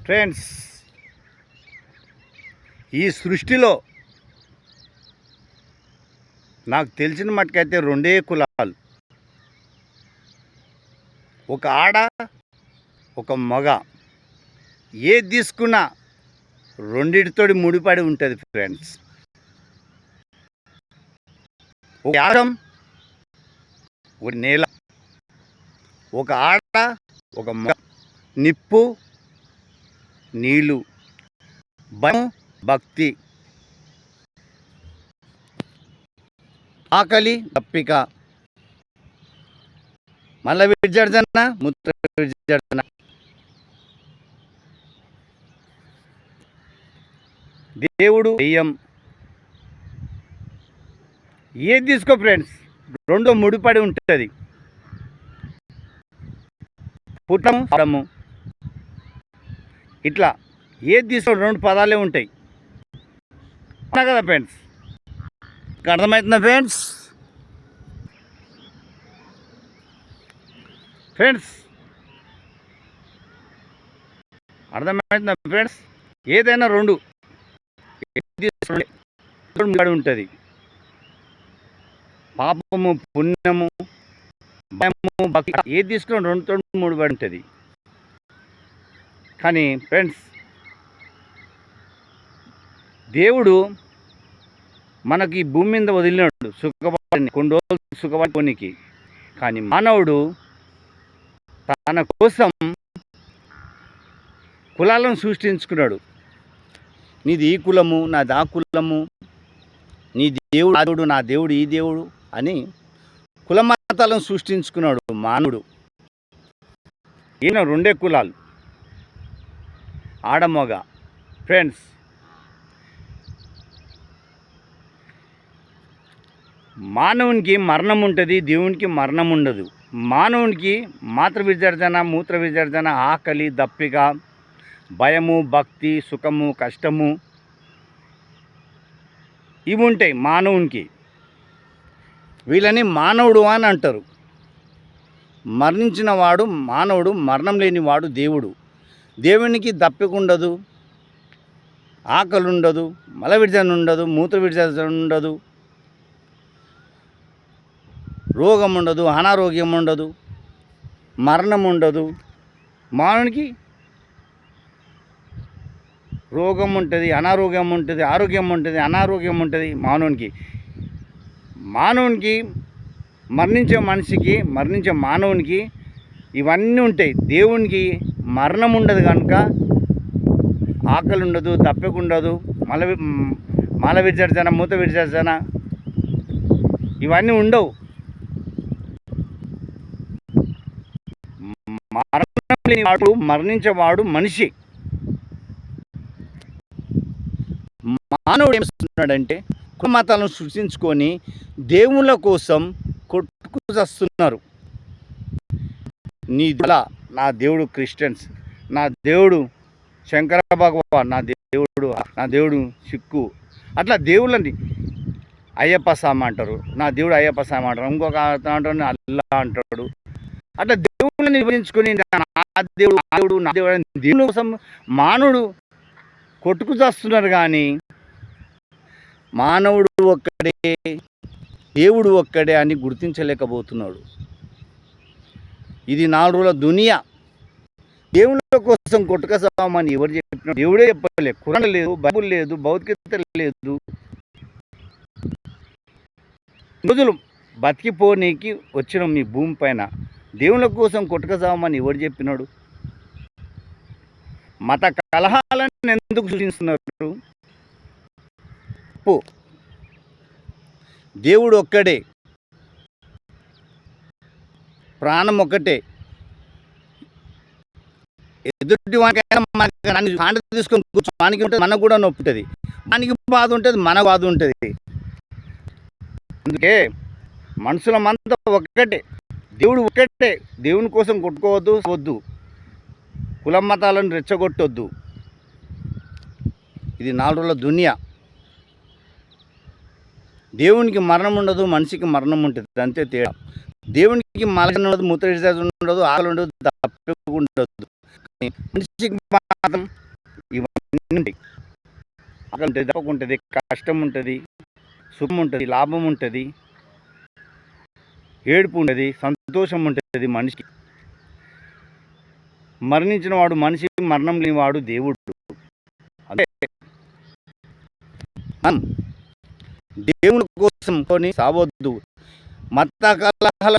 Friends ఈ సృష్టిలో నాకు తెలిసిన మటుకైతే రెండే కులాలు. ఒక ఆడ ఒక మగ. ఏది తీసుకున్నా రెండిటితోటి ముడిపడి ఉంటుంది ఫ్రెండ్స్ ఒక ఆడం ఒక నేల. ఒక ఆడ ఒక మగ. నిప్పు నీళ్ళు. భయం భక్తి. ఆకలి తప్పిక మల విసర్జన ముత్ర విసర్జన. దేవుడు దెయ్యం. ఏది తీసుకో ఫ్రెండ్స్? రెండో ముడిపడి ఉంటుంది. పుట్టము పడము ఇట్లా ఏది తీసుకున్న రెండు పదాలే ఉంటాయి. కదా ఫ్రెండ్స్? అర్థమవుతుందా ఫ్రెండ్స్? ఫ్రెండ్స్? అర్థమవుతుందా ఫ్రెండ్స్? ఏదైనా రెండు. రెండు. ఉంటుంది. పాపము పుణ్యము భయము భక్తి. ఏది తీసుకుని రెండుతో పడి ఉంటుంది. కానీ ఫ్రెండ్స్ దేవుడు మనకి భూమి మీద వదిలినాడు సుఖపడి కొన్ని రోజులు సుఖపడి కొనికి కానీ మానవుడు తన కోసం కులాలను సృష్టించుకున్నాడు. నీది ఈ కులము నాది ఆ కులము నీ దేవుడు ఆ దేవుడు నా దేవుడు ఈ దేవుడు అని కులమతాలను సృష్టించుకున్నాడు మానవుడు. ఈయన రెండే కులాలు. ఆడమొగ. ఫ్రెండ్స్ మానవునికి మరణం ఉంటుంది దేవునికి మరణం ఉండదు. మానవునికి మాతృ విసర్జన మూత్ర విసర్జన ఆకలి దప్పిక భయము భక్తి సుఖము కష్టము ఇవి ఉంటాయి మానవునికి. వీళ్ళని మానవుడు అని అంటారు. మరణించిన వాడు మానవుడు మరణం లేని వాడు దేవుడు. దేవునికి దప్పికుండదు ఆకలి ఉండదు మల విసర్జన ఉండదు మూత్ర విసర్జన ఉండదు రోగం ఉండదు అనారోగ్యం ఉండదు మరణం ఉండదు మానవునికి రోగం ఉంటుంది అనారోగ్యం ఉంటుంది ఆరోగ్యం ఉంటుంది అనారోగ్యం ఉంటుంది మానవునికి. మానవునికి మరణించే మనిషికి మరణించే మానవునికి ఇవన్నీ ఉంటాయి. దేవునికి మరణం ఉండదు కనుక ఆకలి ఉండదు తప్పకుండదు మల మల విసర్జన మూత విసర్జన ఇవన్నీ ఉండవు. మరణం మరణించేవాడు మనిషి. మానవుడు ఏం కుల మతాలను సృష్టించుకొని దేవుళ్ళ కోసం కొట్టుకు చస్తున్నారు. నీ అలా నా దేవుడు క్రిస్టియన్స్ నా దేవుడు శంకర భగవాన్ నా దేవుడు నా దేవుడు సిక్కు. అట్లా దేవుళ్ళని అయ్యప్ప స్వామి అంటారు నా దేవుడు అయ్యప్ప స్వామి అంటారు ఇంకొక అంటాడు అల్లా అంటాడు. అట్లా దేవుళ్ళని విభజించుకొని నా దేవుడు నా దేవుడు నా దేవుడు అని దేవుని కోసం మానవుడు కొట్టుకు చేస్తున్నారు కానీ మానవుడు ఒక్కడే దేవుడు ఒక్కడే అని గుర్తించలేకపోతున్నాడు. ఇది నాలుగు రోజుల దునియా. దేవుళ్ళ కోసం కొట్టుక సామని ఎవరు చెప్పిన దేవుడే చెప్పలే. కురణ లేదు బైబుల్ లేదు భౌతికత లేదు. రోజులు బతికిపోనీకి వచ్చిన మీ భూమి పైన దేవుళ్ళ కోసం కొట్టుక సామని ఎవరు చెప్పినాడు? మత కలహాలను ఎందుకు సృష్టిస్తున్నారు? దేవుడు ఒక్కడే. ప్రాణం ఒక్కటే. ఎదుటి వానికైనా మనకి నన్ను కాంట తీసుకొని కూర్చోడానికి ఉంటుంది మనకు కూడా నొప్పి ఉంటుంది మనకి బాధ ఉంటుంది మన బాధ ఉంటుంది. అందుకే మనుషుల మంతా ఒక్కటే. దేవుడు ఒక్కటే. దేవుని కోసం కొట్టుకోవద్దు వద్దు. కులం మతాలను రెచ్చగొట్టొద్దు. ఇది నాలుగు రోజుల దునియా. దేవునికి మరణం ఉండదు మనిషికి మరణం ఉంటుంది. అంతే తేడా. దేవునికి మలగన ఉండదు ముత్తడి ఉండదు ఆకలి ఉండదు తప్పకుండదు మనిషికి మాత్రం ఆకలి ఉంటుంది తప్పకుంటుంది కష్టం ఉంటుంది సుఖం ఉంటుంది లాభం ఉంటుంది ఏడుపు ఉంటుంది సంతోషం ఉంటుంది మనిషికి. మరణించిన వాడు మనిషి మరణం లేనివాడు దేవుడు. అదే. మనం దేవుని కోసం కొని సావద్దు. మత కలహాల